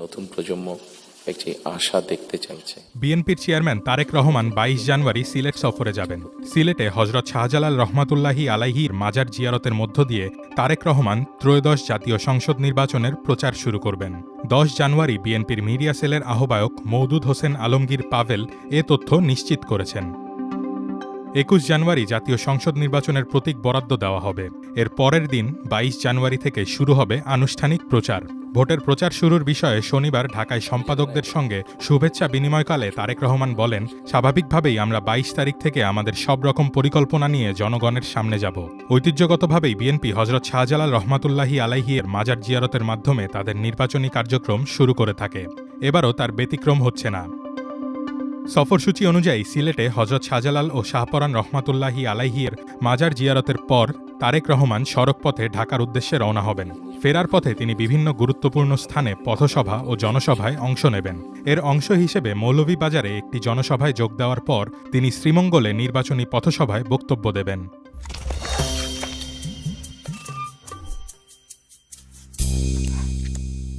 নতুন প্রজন্ম একটি আশা দেখতে চাইছে। বিএনপির চেয়ারম্যান তারেক রহমান বাইশ জানুয়ারি সিলেট সফরে যাবেন। সিলেটে হজরত শাহজালাল রহমাতুল্লাহি আলাইহির মাজার জিয়ারতের মধ্য দিয়ে তারেক রহমান ত্রয়োদশ জাতীয় সংসদ নির্বাচনের প্রচার শুরু করবেন। দশ জানুয়ারি বিএনপির মিডিয়া সেলের আহ্বায়ক মৌদুদ হোসেন আলমগীর পাভেল এ তথ্য নিশ্চিত করেছেন। একুশ জানুয়ারি জাতীয় সংসদ নির্বাচনের প্রতীক বরাদ্দ দেওয়া হবে। এর পরের দিন বাইশ জানুয়ারি থেকে শুরু হবে আনুষ্ঠানিক প্রচার। ভোটের প্রচার শুরুর বিষয়ে শনিবার ঢাকায় সম্পাদকদের সঙ্গে শুভেচ্ছা বিনিময়কালে তারেক রহমান বলেন, স্বাভাবিকভাবেই আমরা বাইশ তারিখ থেকে আমাদের সব রকম পরিকল্পনা নিয়ে জনগণের সামনে যাব। ঐতিহ্যগতভাবেই বিএনপি হজরত শাহজালাল রহমাতুল্লাহি আলাইহির মাজার জিয়ারতের মাধ্যমে তাদের নির্বাচনী কার্যক্রম শুরু করে থাকে। এবারও তার ব্যতিক্রম হচ্ছে না। সফরসূচি অনুযায়ী সিলেটে হজরত শাহজালাল ও শাহপরান রহমাতুল্লাহি আলাইহির মাজার জিয়ারতের পর তারেক রহমান সড়কপথে ঢাকার উদ্দেশ্যে রওনা হবেন। ফেরার পথে তিনি বিভিন্ন গুরুত্বপূর্ণ স্থানে পথসভা ও জনসভায় অংশ নেবেন। এর অংশ হিসেবে মৌলভীবাজারে একটি জনসভায় যোগ দেওয়ার পর তিনি শ্রীমঙ্গলে নির্বাচনী পথসভায় বক্তব্য দেবেন।